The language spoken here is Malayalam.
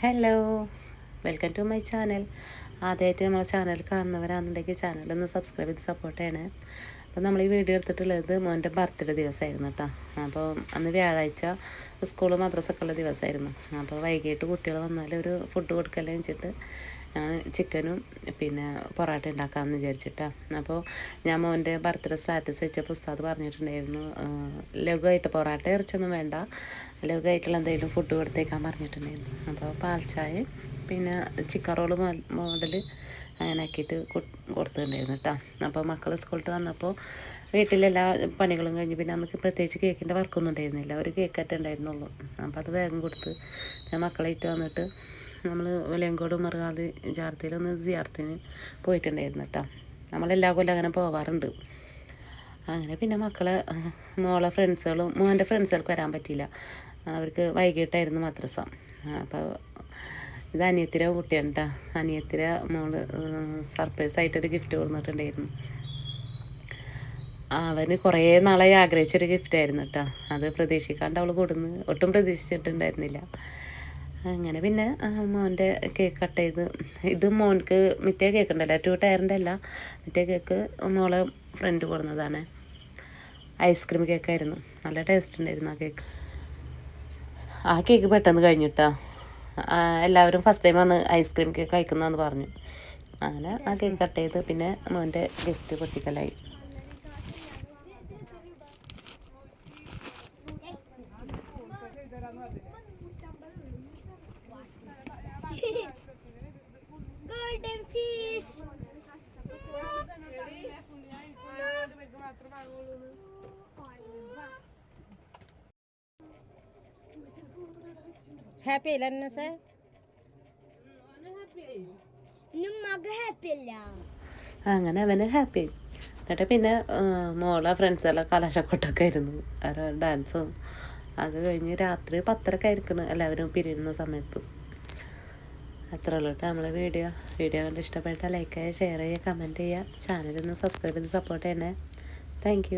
Hello welcome to my channel ആദ്യമായിട്ട് നമ്മളെ ചാനൽ കാണുന്നവരാണെന്നുണ്ടെങ്കിൽ ചാനലൊന്ന് സബ്സ്ക്രൈബ് ചെയ്ത് സപ്പോർട്ട് ചെയ്യണേ. അപ്പോൾ നമ്മൾ ഈ വീഡിയോ എടുത്തിട്ടുള്ളത് മോന്റെ ബർത്ത്ഡേ ദിവസമായിരുന്നു കേട്ടോ. അപ്പോൾ അന്ന് വ്യാഴാഴ്ച സ്കൂൾ മദ്രസൊക്കെ ഉള്ള ദിവസമായിരുന്നു. അപ്പോൾ വൈകിട്ട് കുട്ടികൾ വന്നാൽ ഒരു ഫുഡ് കൊടുക്കല്ലേ വെച്ചിട്ട് ചിക്കനും പിന്നെ പൊറോട്ട ഉണ്ടാക്കാമെന്ന് വിചാരിച്ചിട്ടാണ് അപ്പോൾ ഞാൻ മോന്റെ ബർത്ത്ഡേ സ്റ്റാറ്റസ് വെച്ച പുസ്തകത്ത് പറഞ്ഞിട്ടുണ്ടായിരുന്നു ലഘുവായിട്ട് പൊറോട്ട ഇറച്ചൊന്നും വേണ്ട ലഘുവായിട്ടുള്ള എന്തെങ്കിലും ഫുഡ് കൊടുത്തേക്കാൻ പറഞ്ഞിട്ടുണ്ടായിരുന്നു. അപ്പോൾ പാൽ ചായ പിന്നെ ചിക്കൻ റോൾ മോഡൽ അങ്ങനെ ആക്കിയിട്ട് കൊടുത്തിട്ടുണ്ടായിരുന്നു കേട്ടോ അപ്പോൾ മക്കൾ സ്കൂളിൽ വന്നപ്പോൾ വീട്ടിലെല്ലാ പണികളും കഴിഞ്ഞ് പിന്നെ നമുക്ക് പ്രത്യേകിച്ച് കേക്കിന്റെ വർക്കൊന്നും ഉണ്ടായിരുന്നില്ല. ഒരു കേക്കറ്റേ ഉണ്ടായിരുന്നുള്ളൂ. അപ്പോൾ അത് വേഗം കൊടുത്ത് ഞാൻ മക്കളായിട്ട് വന്നിട്ട് നമ്മൾ വെളിയങ്കോട് മറുകാതി ജാർത്തിയിലൊന്ന് ജിയാർത്തിന് പോയിട്ടുണ്ടായിരുന്നു കേട്ടോ നമ്മളെല്ലാ കൊല്ലം അങ്ങനെ പോവാറുണ്ട്. അങ്ങനെ പിന്നെ മക്കളെ മോളെ ഫ്രണ്ട്സുകളും മോന്റെ ഫ്രണ്ട്സുകൾക്ക് വരാൻ പറ്റിയില്ല. അവർക്ക് വൈകിട്ടായിരുന്നു മദ്രസ. അപ്പോൾ ഇത് അനിയത്തിര കുട്ടിയാണ് കേട്ടോ അനിയത്തിര മോൾ സർപ്രൈസ് ആയിട്ടൊരു ഗിഫ്റ്റ് കൊടുത്തിട്ടുണ്ടായിരുന്നു. അവന് കുറേ നാളായി ആഗ്രഹിച്ചൊരു ഗിഫ്റ്റായിരുന്നു കേട്ടോ അത് പ്രതീക്ഷിക്കാണ്ട് അവൾ കൊടുന്ന് ഒട്ടും പ്രതീക്ഷിച്ചിട്ടുണ്ടായിരുന്നില്ല. അങ്ങനെ പിന്നെ മോന്റെ കേക്ക് കട്ട് ചെയ്ത് ഇത് മോൻക്ക് മറ്റേ കേക്ക് ഉണ്ടല്ലോ ടു ടയറിന്റെ അല്ല മറ്റേ കേക്ക് മോളെ ഫ്രണ്ട് കൊടുന്നതാണ്. ഐസ്ക്രീം കേക്കായിരുന്നു നല്ല ടേസ്റ്റ് ഉണ്ടായിരുന്നു ആ കേക്ക് ആ കേക്ക് പെട്ടെന്ന് കഴിഞ്ഞിട്ടാ എല്ലാവരും ഫസ്റ്റ് ടൈമാണ് ഐസ്ക്രീം കേക്ക് കഴിക്കുന്നതെന്ന് പറഞ്ഞു. അങ്ങനെ ആ കേക്ക് കട്ട് ചെയ്ത് പിന്നെ മോന്റെ ഗിഫ്റ്റ് പൊട്ടിക്കലായി. Golden fish. ഹാപ്പി അല്ല അന്നസേ? നിമ്മക്ക് ഹാപ്പി അല്ല. അങ്ങനെ അവന് ഹാപ്പി എന്നിട്ട് പിന്നെ മോളെ ഫ്രണ്ട്സെല്ലാം കലാശക്കൊട്ടൊക്കെ ആയിരുന്നു. ഡാൻസും അത് കഴിഞ്ഞ് രാത്രി പത്തരക്ക് ആയിരിക്കണം എല്ലാവരും പിരിയുന്ന സമയത്ത്. അത്ര ഉള്ളൂ നമ്മളെ വീഡിയോ. വീഡിയോ കണ്ട് ഇഷ്ടപ്പെട്ടാൽ ലൈക്ക് ചെയ്യുക ഷെയർ ചെയ്യുക കമന്റ് ചെയ്യുക. ചാനലൊന്ന് സബ്സ്ക്രൈബ് ചെയ്ത് സപ്പോർട്ട് ചെയ്യണേ. താങ്ക്